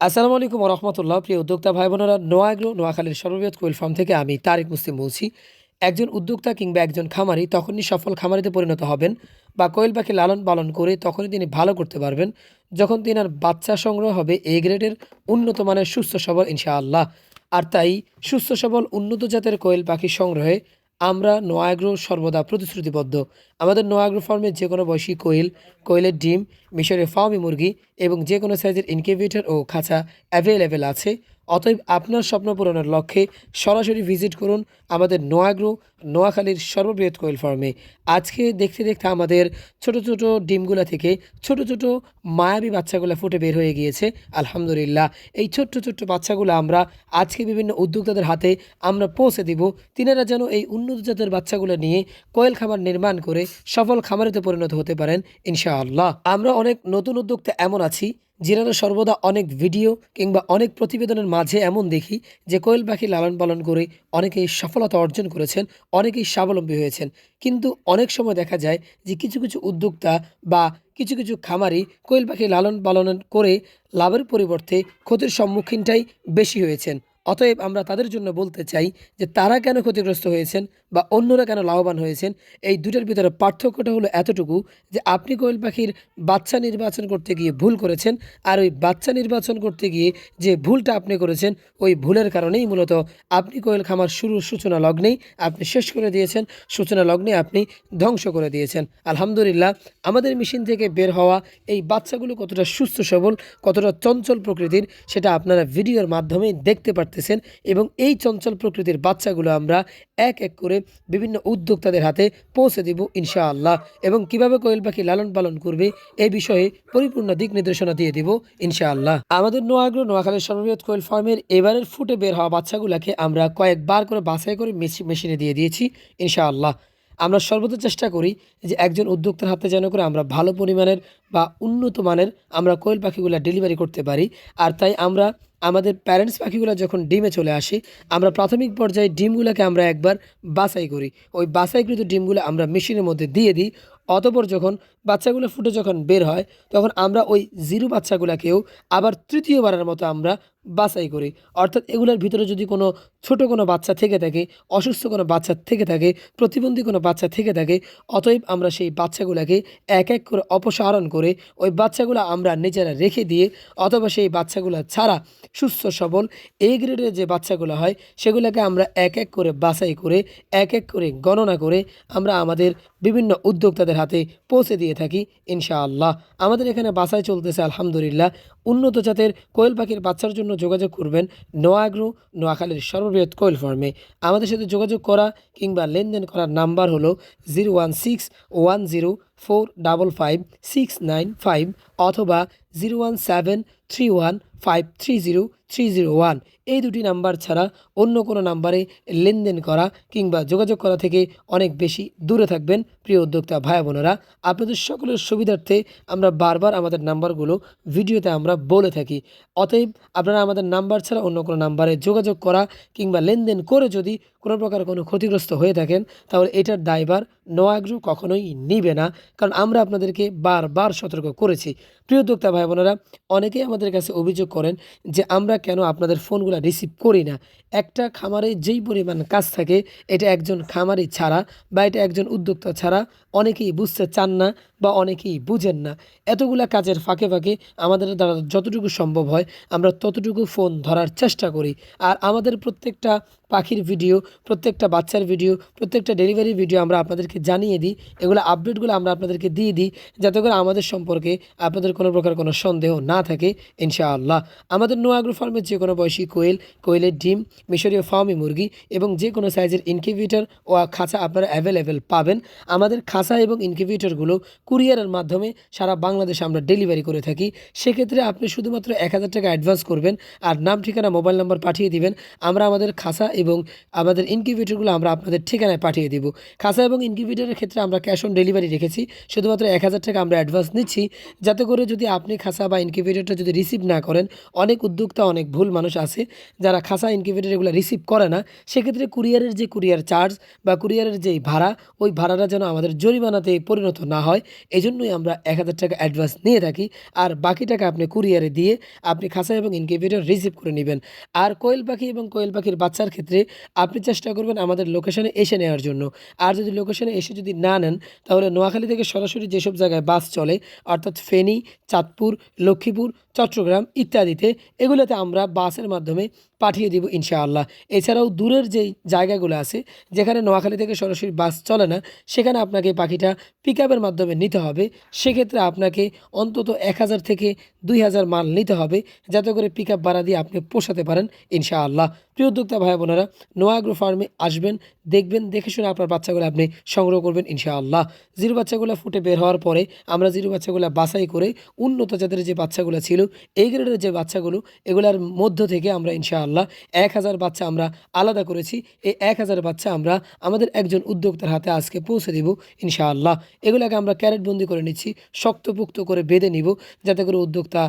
আসসালামু আলাইকুম রহমতুল্লাহ প্রিয় উদ্যোক্তা ভাই বোনেরা নোয়াগ্রো নোয়াখালীর সর্ববৃহৎ কোয়েল ফার্ম থেকে আমি তারেক মুসলিম বলছি। একজন উদ্যোক্তা কিংবা একজন খামারি তখনই সফল খামারিতে পরিণত হবেন বা কোয়েল পাখি লালন পালন করে তখনই তিনি ভালো করতে পারবেন যখন তিনার বাচ্চা সংগ্রহ হবে এ গ্রেডের উন্নত মানের সুস্থ সবল ইনশাআল্লাহ। আর তাই সুস্থ সবল, উন্নত জাতের কোয়েল পাখি সংগ্রহে আমরা নোয়াগ্রো সর্বদা প্রতিশ্রুতিবদ্ধ। আমাদের নোয়াগ্রো ফার্মে যে কোনো বয়সী কোয়েল, কোয়েলের ডিম, মিশরের ফার্মি মুরগি এবং যে কোনো সাইজের ইনকিউবেটর ও খাঁচা অ্যাভেলেবেল আছে। অতএব আপনার স্বপ্ন পূরণের লক্ষ্যে সরাসরি ভিজিট করুন আমাদের নোয়াগ্রো, নোয়াখালীর সর্ববৃহৎ কোয়েল ফার্মে। আজকে দেখতে দেখতে আমাদের ছোট ছোট ডিমগুলা থেকে ছোট ছোট মায়াবী বাচ্চাগুলো ফুটে বের হয়ে গিয়েছে, আলহামদুলিল্লাহ। এই ছোট্ট ছোট্ট বাচ্চাগুলো আমরা আজকে বিভিন্ন উদ্যোক্তাদের হাতে আমরা পৌঁছে দিব। তিনারা যেন এই উন্নত জাতের বাচ্চাগুলো নিয়ে কোয়েল খামার নির্মাণ করে সফল খামারিতে পরিণত হতে পারেন, ইনশাআল্লাহ। আমরা অনেক নতুন উদ্যোক্তা এমন আছি যেনারা সর্বদা অনেক ভিডিও কিংবা অনেক প্রতিবেদনের মাঝে এমন দেখি যে কোয়েল পাখি লালন পালন করে অনেকেই সফলতা অর্জন করেছেন, অনেকেই স্বাবলম্বী হয়েছেন। কিন্তু অনেক সময় দেখা যায় যে কিছু কিছু উদ্যোক্তা বা কিছু কিছু খামারি কোয়েল পাখি লালন পালন করে লাভের পরিবর্তে ক্ষতির সম্মুখীনটাই বেশি হয়েছেন। অতএব আমরা তাদের জন্য বলতে চাই যে তারা কেন ক্ষতিগ্রস্ত হয়েছেন বা অন্যরা কেন লাভবান হয়েছেন, এই দুটোর ভিতরে পার্থক্যটা হলো এতটুকু যে আপনি কোয়েল পাখির বাচ্চা নির্বাচন করতে গিয়ে ভুল করেছেন আর ওই বাচ্চা নির্বাচন করতে গিয়ে যে ভুলটা আপনি করেছেন, ওই ভুলের কারণেই মূলত আপনি কোয়েল খামার শুরু সূচনা লগ্নেই আপনি শেষ করে দিয়েছেন, সূচনা লগ্নে আপনি ধ্বংস করে দিয়েছেন। আলহামদুলিল্লাহ, আমাদের মেশিন থেকে বের হওয়া এই বাচ্চাগুলো কতটা সুস্থ সবল, কতটা চঞ্চল প্রকৃতির, সেটা আপনারা ভিডিওর মাধ্যমেই দেখতে পারতেছেন এবং এই চঞ্চল প্রকৃতির বাচ্চাগুলো আমরা এক এক করে বিভিন্ন উদ্যোক্তাদের হাতে পৌঁছে দিব, ইনশাআল্লাহ। এবং কীভাবে কোয়েল পাখি লালন পালন করবে এই বিষয়ে পরিপূর্ণ দিক নির্দেশনা দিয়ে দিব, ইনশাআল্লাহ। আমাদের নোয়াগ্রো নোয়াখালীর সর্ববৃহৎ কোয়েল ফার্মের এবারের ফুটে বের হওয়া বাচ্চাগুলোকে আমরা কয়েকবার করে বাছাই করে মেশি- মেশিনে দিয়ে দিয়েছি, ইনশাআল্লাহ। আমরা সর্বদা চেষ্টা করি যে একজন উদ্যোক্তার হাতে যেন করে আমরা ভালো পরিমাণের বা উন্নত মানের আমরা কোয়েল পাখিগুলো ডেলিভারি করতে পারি। আর তাই আমরা আমাদের প্যারেন্টস পাখিগুলো যখন ডিমে চলে আসে, আমরা প্রাথমিক পর্যায়ে ডিমগুলোকে আমরা একবার বাছাই করি। ওই বাছাইকৃত ডিমগুলো আমরা মেশিনের মধ্যে দিয়ে দিই। অতপর যখন বাচ্চাগুলো ফুটে যখন বের হয়, তখন আমরা ওই জিরো বাচ্চাগুলোকেও আবার তৃতীয়বারের মতো আমরা বাছাই করি। অর্থাৎ এগুলোর ভিতরে যদি কোনো ছোট কোনো বাচ্চা থেকে থাকে, অসুস্থ কোনো বাচ্চা থেকে থাকে, প্রতিবন্ধী কোনো বাচ্চা থেকে থাকে, অতএব আমরা সেই বাচ্চাগুলোকে এক এক করে অপসারণ করে ওই বাচ্চাগুলো আমরা নিজেরা রেখে দিয়ে, অথবা সেই বাচ্চাগুলো ছাড়া সুস্থ সবল এই গ্রেডের যে বাচ্চাগুলো হয়, সেগুলোকে আমরা এক এক করে বাছাই করে, এক এক করে গণনা করে আমরা আমাদের বিভিন্ন উদ্যোক্তাদের হাতে পৌঁছে দিয়ে থাকি, ইনশাআল্লাহ। আমাদের এখানে বাসায় চলতেছে, আলহামদুলিল্লাহ। উন্নত জাতের কোয়েল পাখির বাচ্চার জন্য যোগাযোগ করবেন নোয়াগ্রু, নোয়াখালীর সর্ববৃহৎ কোয়েল ফার্মে। আমাদের সাথে যোগাযোগ করা কিংবা লেনদেন করার নাম্বার হলো zero one six one zero four double five six nine five অথবা zero one seven three one five three zero three zero one এই দুটি নাম্বার ছাড়া অন্য কোনো নাম্বারে লেনদেন করা কিংবা যোগাযোগ করা থেকে অনেক বেশি দূরে থাকবেন প্রিয় উদ্যোক্তা ভাই বোনেরা। আপনাদের সকলের সুবিধার্থে আমরা বারবার আমাদের নাম্বারগুলো ভিডিওতে আমরা বলে থাকি। অতএব আপনারা আমাদের নাম্বার ছাড়া অন্য কোনো নাম্বারে যোগাযোগ করা কিংবা লেনদেন করে যদি কোনো প্রকার কোনো ক্ষতিগ্রস্ত হয়ে থাকেন, তাহলে এটার দায়ভার নোয়াগ্রু কখনোই নিবে না। কারণ আমরা আপনাদেরকে বারবার সতর্ক করেছি। প্রিয় উদ্যোক্তা ভাই বোনেরা, অনেকেই আমাদের কাছে অভিযোগ করেন যে আমরা কেন আপনাদের ফোনগুলো রিসিভ করি না। একটা খামারে যেই পরিমাণ কাজ থাকে, এটা একজন খামারি ছাড়া বা এটা একজন উদ্যোক্তা ছাড়া অনেকেই বুঝতে চান না বা অনেকেই বুঝেন না। এতগুলো কাজের ফাঁকে ফাঁকে আমাদের দ্বারা যতটুকু সম্ভব হয়, আমরা ততটুকু ফোন ধরার চেষ্টা করি। আর আমাদের প্রত্যেকটা পাখির ভিডিও, প্রত্যেকটা বাচ্চার ভিডিও, প্রত্যেকটা ডেলিভারি ভিডিও আমরা আপনাদেরকে জানিয়ে দিই। এগুলো আপডেটগুলো আমরা আপনাদেরকে দিয়ে দিই, যাতে করে আমাদের সম্পর্কে আপনাদের কোনো প্রকার কোনো সন্দেহ না থাকে, ইনশাআল্লাহ। আমাদের নোয়াগ্রো ফার্মের যে কোনো বয়সী কোয়েল, কোয়েলের ডিম, মিশরীয় ফার্মি মুরগি এবং যে কোনো সাইজের ইনকিউবেটর ও খাঁচা আপনারা অ্যাভেলেবেল পাবেন। আমাদের খাঁচা এবং ইনকিউবেটরগুলো কুরিয়ারের মাধ্যমে সারা বাংলাদেশে আমরা ডেলিভারি করে থাকি। সেক্ষেত্রে আপনি শুধুমাত্র এক হাজার টাকা অ্যাডভান্স করবেন, আর নাম ঠিকানা মোবাইল নাম্বার পাঠিয়ে দিবেন। আমরা আমাদের খাঁচা এবং আমাদের ইনকিউবেটরগুলো আমরা আপনাদের ঠিকানায় পাঠিয়ে দিব। খাসা এবং ইনকিউবেটরের ক্ষেত্রে আমরা ক্যাশ অন ডেলিভারি রেখেছি। শুধুমাত্র এক হাজার টাকা আমরা অ্যাডভান্স নিচ্ছি। যাতে করে যদি আপনি খাসা বা ইনকিউবেটরটা যদি রিসিভ না করেন, অনেক উদ্যোক্তা, অনেক ভুল মানুষ আছে যারা খাসা ইনকিউবেটর এগুলো রিসিভ করে না। সেক্ষেত্রে কুরিয়ারের যে কুরিয়ার চার্জ বা কুরিয়ারের যে ভাড়া, ওই ভাড়াটা যেন আমাদের জরিমানাতে পরিণত না হয় এই জন্যই আমরা এক হাজার টাকা অ্যাডভান্স নিয়ে থাকি। আর বাকি টাকা আপনি কুরিয়ারে দিয়ে আপনি খাসা এবং ইনকিউবেটর রিসিভ করে নেবেন। আর কোয়েল পাখি এবং কোয়েল পাখির বাচ্চার ক্ষেত্রে আপনি চেষ্টা করবেন আমাদের লোকেশনে এসে নেওয়ার জন্য। আর যদি লোকেশনে এসে যদি না নেন, তাহলে নোয়াখালী থেকে সরাসরি যেসব জায়গায় বাস চলে, অর্থাৎ ফেনী, চাঁদপুর, লক্ষ্মীপুর, চট্টগ্রাম ইত্যাদিতে, এগুলোতে আমরা বাসের মাধ্যমে পাঠিয়ে দিব ইনশাআল্লাহ। এছাড়াও দূরের যেই জায়গাগুলো আছে, যেখানে নোয়াখালী থেকে সরাসরি বাস চলে না, সেখানে আপনাকে পাখিটা পিক মাধ্যমে নিতে হবে। সেক্ষেত্রে আপনাকে অন্তত এক হাজার থেকে দুই হাজার মাল নিতে হবে, যাতে করে পিক আপ ভাড়া দিয়ে আপনি পোষাতে পারেন ইনশাআল্লাহ। প্রিয় উদ্যোক্তা ভাই বোনেরা নোয়াগ্রো ফার্মে আসবেন, দেখবেন, দেখে শুনে আপনার বাচ্চাগুলো আপনি সংগ্রহ করবেন, ইনশাআল্লাহ। জিরো বাচ্চাগুলো ফুটে বের হওয়ার পরে আমরা জিরো বাচ্চাগুলো বাছাই করে উন্নত জাতের যে বাচ্চাগুলো ছিল, এই গ্রেডের যে বাচ্চাগুলো, এগুলার মধ্য থেকে আমরা ইনশাআল্লাহ এক হাজার বাচ্চা আমরা আলাদা করেছি। এই এক হাজার বাচ্চা আমরা আমাদের একজন উদ্যোক্তার হাতে আজকে পৌঁছে দিব, ইনশাআল্লাহ। এগুলোকে আমরা ক্যারেটবন্দি করে নিচ্ছি, শক্তপুক্ত করে বেঁধে নিব, যাতে করে উদ্যোক্তা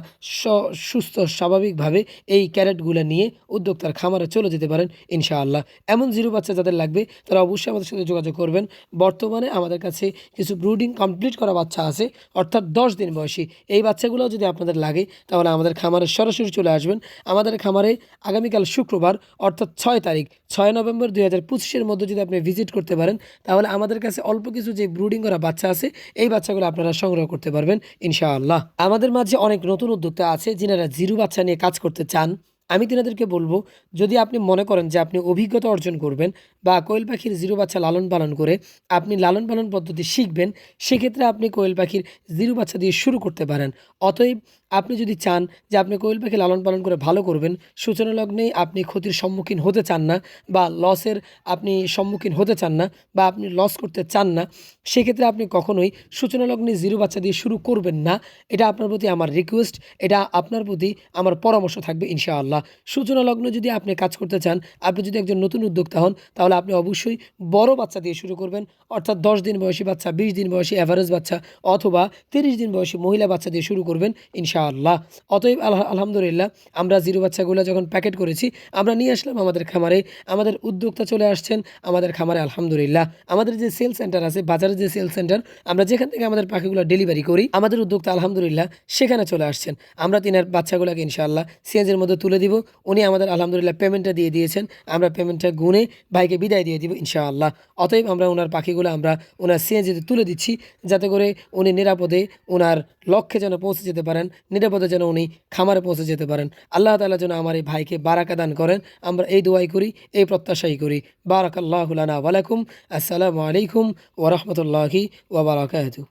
সুস্থ, স্বাভাবিকভাবে এই ক্যারেটগুলো নিয়ে উদ্যোক্তার খামারে চলে যেতে পারেন, ইনশাআল্লাহ। এমন জিরো বাচ্চা যাদের লাগবে, তারা অবশ্যই আমাদের সাথে যোগাযোগ করবেন। বর্তমানে আমাদের কাছে কিছু ব্রুডিং কমপ্লিট করা বাচ্চা আছে, অর্থাৎ দশ দিন বয়সী। এই বাচ্চাগুলো যদি আপনাদের লাগে, তাহলে আমাদের খামারে সরাসরি চলে আসবেন। আমাদের খামারে আগামীকাল শুক্রবার, অর্থাৎ ছয় তারিখ, ছয় নভেম্বর দুই হাজার পঁচিশের মধ্যে যদি আপনি ভিজিট করতে পারেন, তাহলে আমাদের কাছে অল্প কিছু যে ব্রুডিং করা বাচ্চা আছে, এই বাচ্চাগুলো আপনারা সংগ্রহ করতে পারবেন, ইনশাআল্লাহ। আমাদের মাঝে অনেক নতুন উদ্যোক্তা আছে, যিনারা জিরো বাচ্চা নিয়ে কাজ করতে চান। আমি তিনাদেরকে বলব, যদি আপনি মনে করেন যে আপনি অভিজ্ঞতা অর্জন করবেন বা কোয়েল পাখির জিরো বাচ্চা লালন পালন করে আপনি লালন পালন পদ্ধতি শিখবেন, সেক্ষেত্রে আপনি কোয়েল পাখির জিরো বাচ্চা দিয়ে শুরু করতে পারেন। অতএব আপনি যদি চান যে আপনি কোয়েল পাখি লালন পালন করে ভালো করবেন, সূচনা লগ্নে আপনি ক্ষতির সম্মুখীন হতে চান না বা লসের আপনি সম্মুখীন হতে চান না বা আপনি লস করতে চান না, সেক্ষেত্রে আপনি কখনোই সূচনা লগ্নে জিরো বাচ্চা দিয়ে শুরু করবেন না। এটা আপনার প্রতি আমার রিকোয়েস্ট এটা আপনার প্রতি আমার পরামর্শ থাকবে ইনশাআল্লাহ। সূচনা লগ্ন যদি আপনি কাজ করতে চান, আপনি যদি একজন নতুন উদ্যোক্তা হন, তাহলে আপনি অবশ্যই বড় বাচ্চা দিয়ে শুরু করবেন। অর্থাৎ দশ দিন বয়সী বাচ্চা, বিশ দিন বয়সী অ্যাভারেজ বাচ্চা অথবা তিরিশ দিন বয়সী মহিলা বাচ্চা দিয়ে শুরু করবেন ইনশাআল্লাহ। অতএব আলহা আলহামদুলিল্লাহ, আমরা জিরো বাচ্চাগুলো যখন প্যাকেট করেছি, আমরা নিয়ে আসলাম আমাদের খামারে। আমাদের উদ্যোক্তা চলে আসছেন, আমাদের খামারে আলহামদুলিল্লাহ। আমাদের যে সেল সেন্টার আছে, বাজারের যে সেল সেন্টার আমরা যেখান থেকে আমাদের পাখিগুলো ডেলিভারি করি, আমাদের উদ্যোক্তা আলহামদুলিল্লাহ সেখানে চলে আসছেন। আমরা তিনার বাচ্চাগুলোকে ইনশাআল্লাহ সিএনজির মধ্যে তুলে দিব, উনি আমাদের, আলহামদুলিল্লাহ পেমেন্টটা দিয়ে দিয়েছেন। আমরা পেমেন্টটা গুনে ভাইকে বিদায় দিয়ে দিব, ইনশাআল্লাহ। অতএব আমরা ওনার পাখিগুলো, আমরা ওনার সিএনজিতে তুলে দিচ্ছি, যাতে করে উনি নিরাপদে ওনার লক্ষ্যে যেন পৌঁছে যেতে পারেন, নিরাপদে যেন উনি খামারে পৌঁছে যেতে পারেন। আল্লাহ তালা যেন আমার এই ভাইকে বারাকা দান করেন। আমরা এই দোয়াই করি, এই প্রত্যাশাই করি। বারাকাল্লাহুলানা ওয়ালাইকুম আসসালামু আলাইকুম ওরহমতুল্লাহি ওবরাকাতু